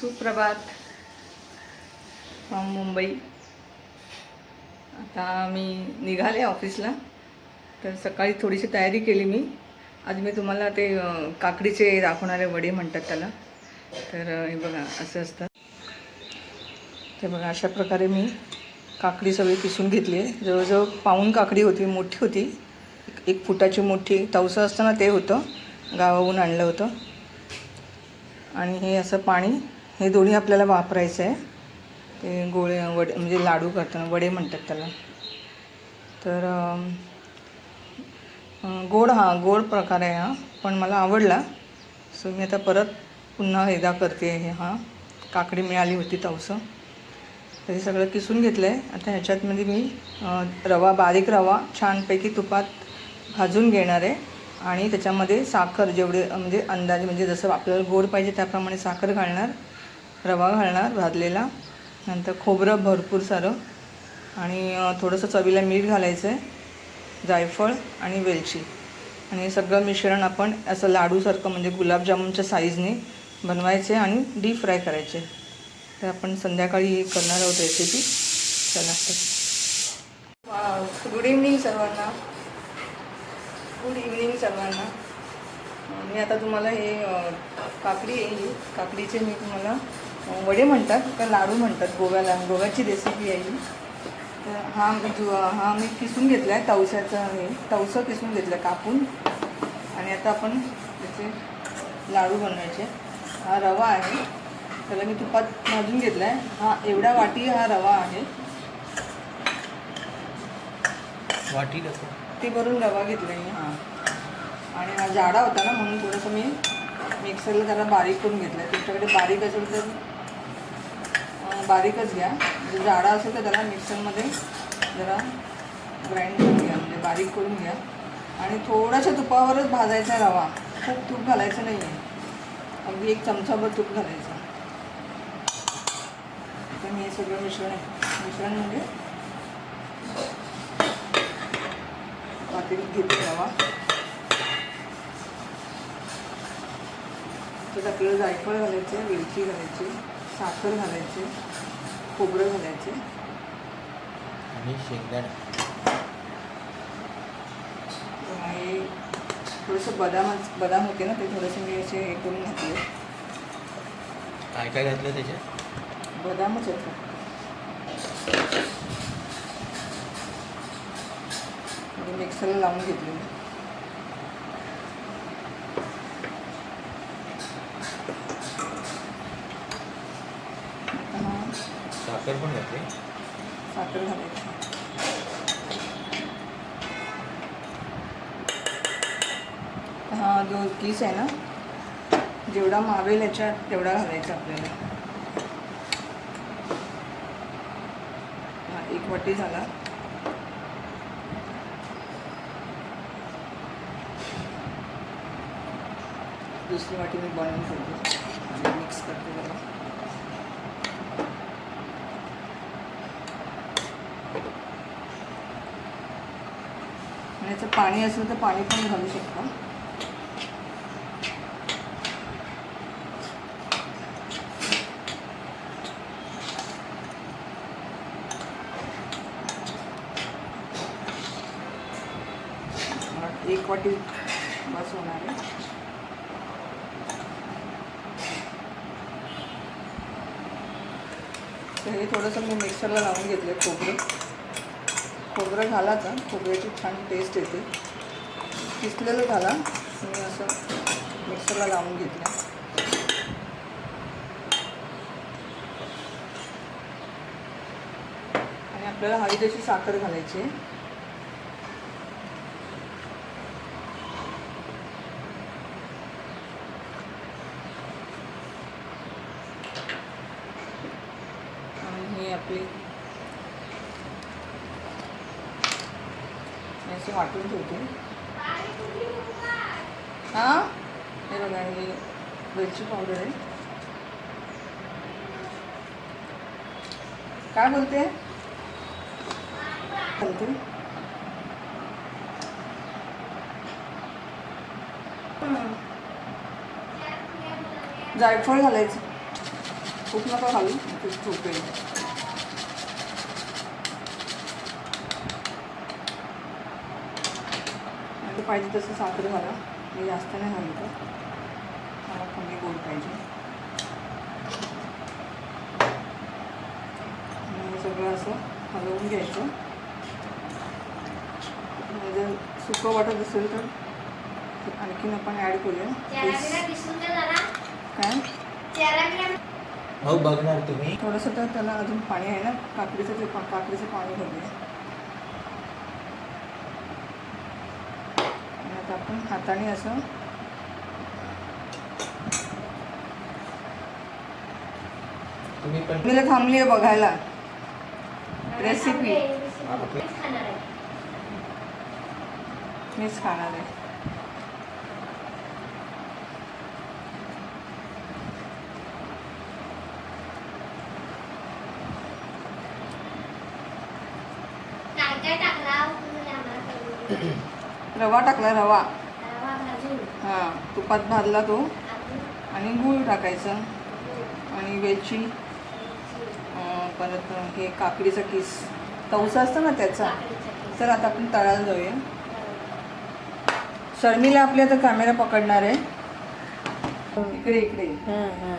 सुप्रभात फ्रॉम मुंबई. आता मी निघाले ऑफिसला. तर सकाळी थोडीशी तयारी केली मी. आज मी तुम्हाला ते काकडीचे दाखवणारे वडे म्हणतात त्याला. तर हे बघा असं असतं. ते बघा अशा प्रकारे मी काकडी सगळी किसून घेतली आहे. जवळजवळ पाऊन काकडी होती मोठी होती. एक- एक फुटाची मोठी तवसं असतं ना ते होतं. गावाहून आणलं होतं. आणि हे असं पाणी हे दोन्ही आपल्याला वापरायचं आहे. ते गोळे वडे म्हणजे लाडू करताना वडे म्हणतात त्याला. तर गोड हा गोड प्रकार आहे हा पण मला आवडला. सो मी आता परत पुन्हा एकदा करते हे हा. काकडी मिळाली होती तवसं. तर हे सगळं किसून घेतलं आहे आता ह्याच्यातमध्ये मी रवा बारीक रवा छानपैकी तुपात भाजून घेणार आहे. आणि त्याच्यामध्ये साखर जेवढे म्हणजे अंदाजे म्हणजे जसं आपल्याला गोड पाहिजे त्याप्रमाणे साखर घालणार. रवा घालणार भाजलेला. नंतर खोबरं भरपूर सारं. आणि थोडंसं चवीला मीठ घालायचं आहे जायफळ आणि वेलची. आणि हे सगळं मिश्रण आपण असं लाडूसारखं म्हणजे गुलाबजामुनच्या साईजने बनवायचे आणि डीप फ्राय करायचे. तर आपण संध्याकाळी हे करणार आहोत रेसिपी. चला तर. गुड इव्हनिंग सर्वांना. गुड इव्हनिंग सर्वांना. मी आता तुम्हाला हे काकडी येईल काकडीचे मी तुम्हाला वडे म्हणतात का लाडू म्हणतात गोव्याला. गोव्याची रेसिपी आहे ही. तर हा जो हा मी किसून घेतला आहे तवशाचं हे तवसं किसून घेतलं आहे कापून. आणि आता आपण त्याचे लाडू बनवायचे. हा रवा आहे. त्याला मी तुपात भाजून घेतला आहे हा एवढा वाटी हा रवा आहे. वाटी ते भरून रवा घेतला मी. हां. आणि हा जाडा होता ना म्हणून थोडंसं मी मिक्सरला त्याला बारीक करून घेतलं आहे तुमच्याकडे बारीक असेल तर बारीकच घ्या. म्हणजे जाडा असेल तर त्याला मिक्सरमध्ये जरा ग्राइंड करून घ्या. म्हणजे बारीक करून घ्या. आणि थोड्याशा तुपावरच भाजायचा रवा. खूप तूप घालायचं नाही आहे अगदी एक चमचाभर तूप घालायचं. तर मी हे सगळं मिश्रण आहे. मिश्रण म्हणजे पातळीत घेते रवा. त्यात आपल्याला जायफळ घालायचे वेलची घालायची. साखर घालायची खोबरं घालायचे. आणि शेंगदाणा. आणि थोडंसं बदाम बदाम होते ना ते थोडेसे मी असे हे करून घातले. काय काय घातलं त्याच्यात? बदामच फक्त म्हणजे मिक्सरला लावून घेतले मी आता हा साखर पण घातली. साखर घालायची. हा जो किस आहे ना जेवढा मावेल याच्यात तेवढा घालायचा आपल्याला. हा एक वाटी झाला. दुसरी वाटी मी बनवून ठेवतो. मिक्स करते जरा आणि पाणी असेल तर पाणी पण घालू शकता. एक वाटी बस होणार आहे. तर हे थोडंसं मी मिक्सरला लावून घेतलं खोबरं. खोबरं घालायचं खोबऱ्याची छान टेस्ट येते. किसलेलं घाला. मी असं मिक्सरला लावून घेतलं आणि आपल्याला हवी तशी साखर घालायची आहे. आणि ही आपली अशी वाटून ठेवते. हां? हे बघा हे वेलची पावडर आहे. काय बोलते? बोलते. जायफळ घालायचं. खूप नका घालू खूप झोपेल. पाहिजे तसं साखर घाला. मी जास्त नाही घालत. मला कमी गोड पाहिजे. सगळं असं हलवून घ्यायचं. म्हणजे सुकं वाटत असेल तर आणखीन आपण ॲड करूया. काय? हो बघणार तुम्ही. थोडंसं तर त्याला अजून पाणी आहे ना? काकडीचं ते काकडीचं पाणी घालूया आणि आता आपण हाताने असं तुम्ही पण मी थांबली आहे बघायला. रेसिपी मीच खाणार आहे. काय काय टाकला. रवा टाकला रवा. हां तुपात भाजला तो. आणि गूळ टाकायचं. आणि वेलची. परत हे काकडीचा किस. तवसा असतो ना त्याचा. तर आता आपण तळायला जाऊया. शर्मिला आपली आता कॅमेरा पकडणार आहे. इकडे इकडे. हं, हं.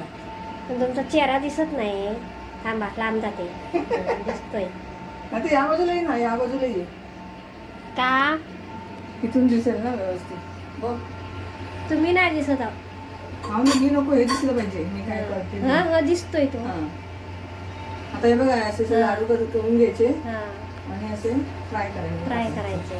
पण तुमचा चेहरा दिसत नाही थांबा लांब जाते. दिसतोय. या बाजूला ये ना या बाजूला ये का? इथून दिसेल ना व्यवस्थित. बघ. तुम्ही नाही दिसत आहो. हा मी नको हे दिसलं पाहिजे. मी काय करते हं, हं, दिसतोय तो. हां. आता हे बघा असे लाडू कसं करून घ्यायचे हं, आणि असे फ्राय करायचे. फ्राय करायचे.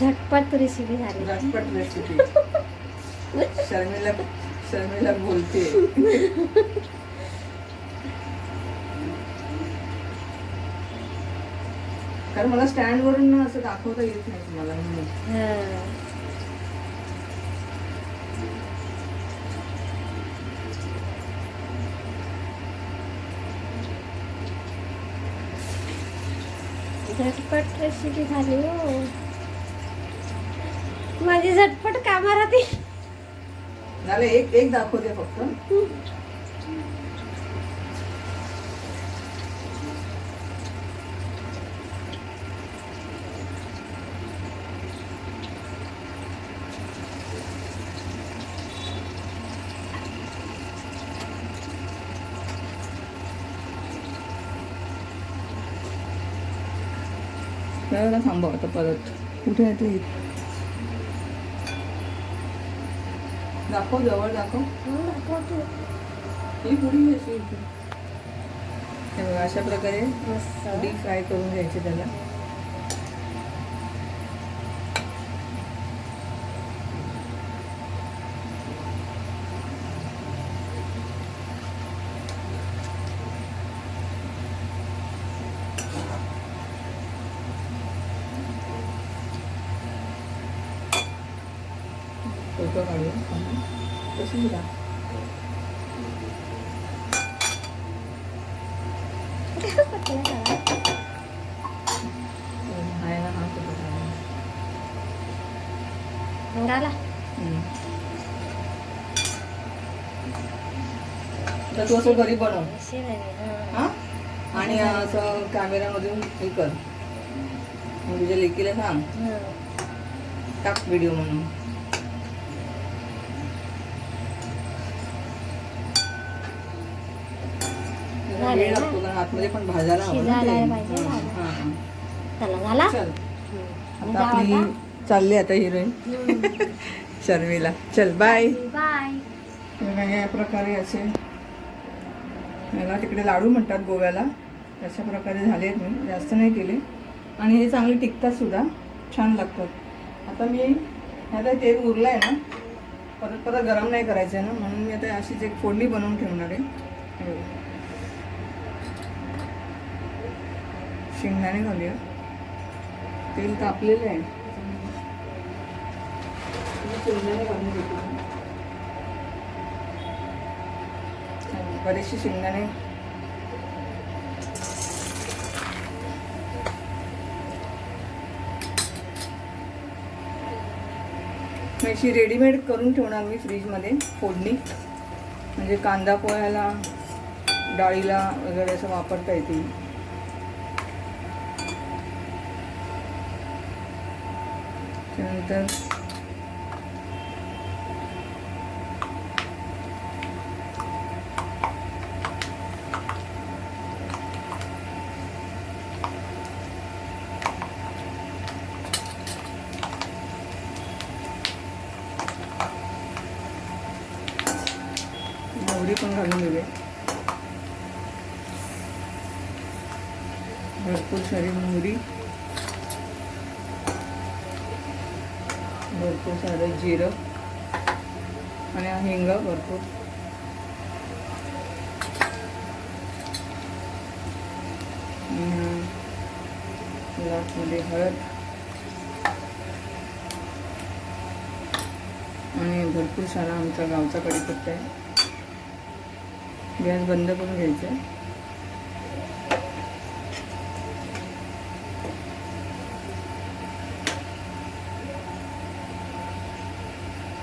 झटपट रेसिपी झाली. झटपट रेसिपी शर्मिला शर्मिला बोलते. कारण मला स्टँड वरून ना असं दाखवता येत नाही तुम्हाला म्हणून. झटपट रेसिपी झाली हो. माझी झटपट कामा राहते झालं एक एक दाखवते फक्त. थांबव आता परत. कुठे आहे ते? दाखव जवळ दाखव. ही पुडी अशी हे बघा अशा प्रकारे मस्त डीप फ्राय करून घ्यायचे त्याला. फोटो काढूया हा. तर तू असं घरी बनव हं. आणि असं कॅमेरामधून हे कर मग तुझ्या लेकीला सांग. टाक व्हिडिओ म्हणून जरा झालं वेळ? लागतो आतमध्ये पण भाजायला हवं झाला. आता आपली चालली आता हिरोईन. आता? शर्मिला. चल बाय. या प्रकारे असे. याला तिकडे लाडू म्हणतात गोव्याला. अशा प्रकारे झाले आहेत मी. जास्त नाही केले. आणि हे चांगले टिकतात सुद्धा. छान लागतात. आता मी ह्याला तेल उरलं आहे ना. परत परत गरम नाही करायचं आहे ना. म्हणून मी आता अशीच एक फोडणी बनवून ठेवणार आहे हे बघा. शेंगदाणे घालूया. तेल तापलेलं आहे. शेंगदाणे घालून घेतो बरेचसे शेंगदाणे. अशी रेडीमेड करून ठेवणार मी फ्रीजमध्ये फोडणी. म्हणजे कांदा पोह्याला डाळीला वगैरे असं वापरता येतील. त्यानंतर मोहरी पण घालून देऊया. भरपूर सारी मोहरी. भरपूर सारं जिरं आणि हिंग भरपूर. आणि हळद. आणि भरपूर सारा आमचा गावचा कडीपत्ता आहे. गॅस बंद करून घ्यायचा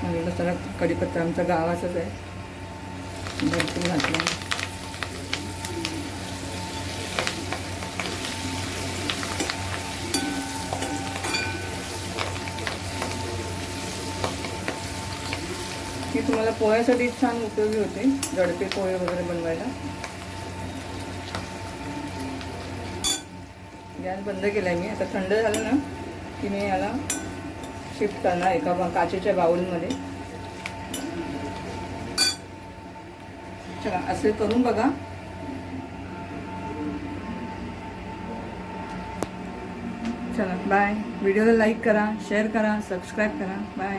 म्हणजे आहे आणि मसाला कढीपत्ता आमचा गावाचाच आहे. भरपूर घातला. ही तुम्हाला पोह्यासाठी छान उपयोगी होते. जडपे पोहे वगैरे बनवायला. गॅस बंद केला आहे मी. आता थंड झालं ना की मी याला शिफ्ट करणार एका बा- काचेच्या बाउलमध्ये. चला असे करून बघा. चला बाय व्हिडिओला लाईक करा शेअर करा सबस्क्राईब करा. बाय